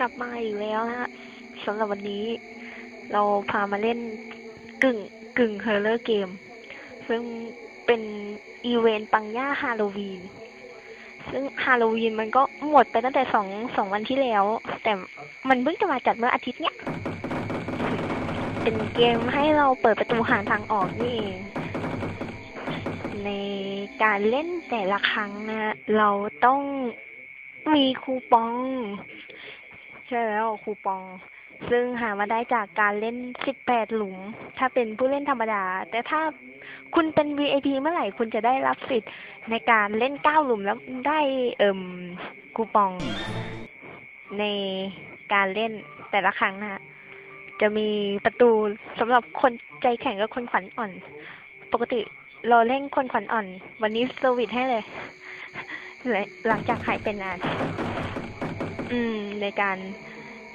กลับมาอีกแล้วนะฮะสำหรับวันนี้ เราพามาเล่นกึ่งกึ่งเฮอร์เลอร์เกม ซึ่งเป็นอีเวนต์ปังย่าฮาโลวีน ซึ่งฮาโลวีนมันก็หมดไปตั้งแต่สองสองวันที่แล้ว แต่มันเพิ่งจะมาจัดเมื่ออาทิตย์เนี้ย เป็นเกมให้เราเปิดประตูหาทางออกนี่เอง ในการเล่นแต่ละครั้งนะ เราต้องมีคูปอง ใช่แล้วคูปอง ซึ่งหามาได้จากการเล่น 18 หลุม ถ้าเป็นผู้เล่นธรรมดา แต่ถ้าคุณเป็น VIP เมื่อไหร่คุณจะได้รับสิทธิ์ในการเล่น 9 หลุมแล้วได้เอ่มคูปองในการเล่นแต่ละครั้งนะฮะจะมีประตูสำหรับคนใจแข็งกับคนขวัญอ่อน ปกติเราเล่นคนขวัญอ่อน วันนี้เซอร์วิสให้เลย หลังจากหายไปนาน อืม ในการ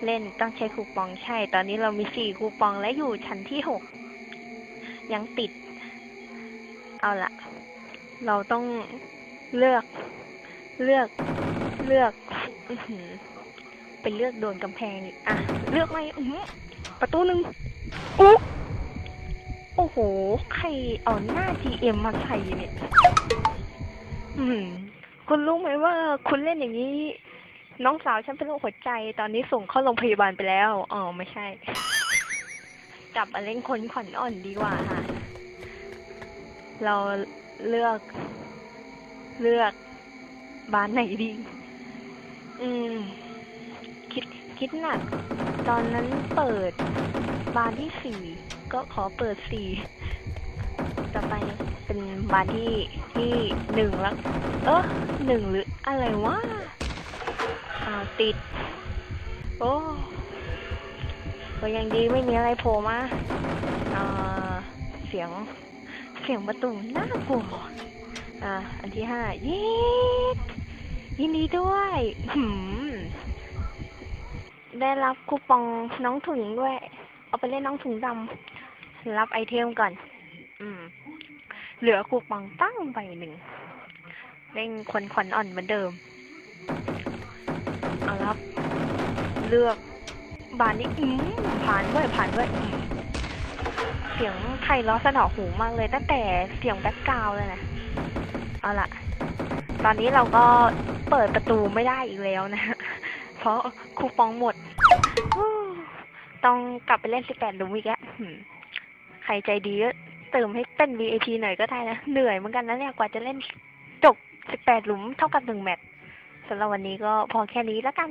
เล่นต้องใช้คูปองใช่ ตอนนี้เรามีสี่คูปองและอยู่ชั้นที่หกยังติด เอาละเราต้องเลือกเลือกเลือกอไปเลือกโดนกำแพงอีกอะ เลือกไม่อื้อหือประตูหนึ่งอุ๊โอ้โห ใครเอาหน้า GM มาใส่เนี่ย อืม คุณรู้ไหมว่าคุณเล่นอย่างนี้ น้องสาวฉันเป็นโรคหัวใจ ตอนนี้ส่งเข้าโรงพยาบาลไปแล้ว อ๋อ ไม่ใช่ กลับมาเล่นคนขวัญอ่อนดีกว่าค่ะ เราเลือก เลือกบ้านไหนดี อืม คิดคิดหนัก ตอนนั้นเปิดบานที่สี่ก็ขอเปิดสี่ต่อไปเป็นบานที่ที่หนึ่งแล้ว เออหนึ่งหรืออะไรวะ อ้าวติด โอ้ก็ยังดีไม่มีอะไรโผล่มาอ่าเสียง เสียงประตูน่ากลัว อ่า อันที่ห้าเย้ยินดีด้วยหืมได้รับคูปองน้องถุงด้วย เอาไปเล่นน้องถุงดำรับไอเทมก่อน อืม เหลือคูปองตั้งใบหนึ่งเล่นคนขวัญอ่อนเหมือนเดิม เอารับ เลือกบานนี้อืมผ่านด้วยผ่านด้วยเสียงไทยล้อสนอหูมากเลย ตั้งแต่เสียงแบ็กกราวเลยนะ เอาล่ะ ตอนนี้เราก็เปิดประตูไม่ได้อีกแล้วนะ เพราะคูปองหมด ต้องกลับไปเล่น18หลุมอีกแล้วใครใจดีก็เติมให้เป็น VIP หน่อยก็ได้นะ เหนื่อยเหมือนกันนะเนี่ย กว่าจะเล่นจบ18หลุมเท่ากับหนึ่งแมตช์ สำหรับวันนี้ก็พอแค่นี้แล้วกัน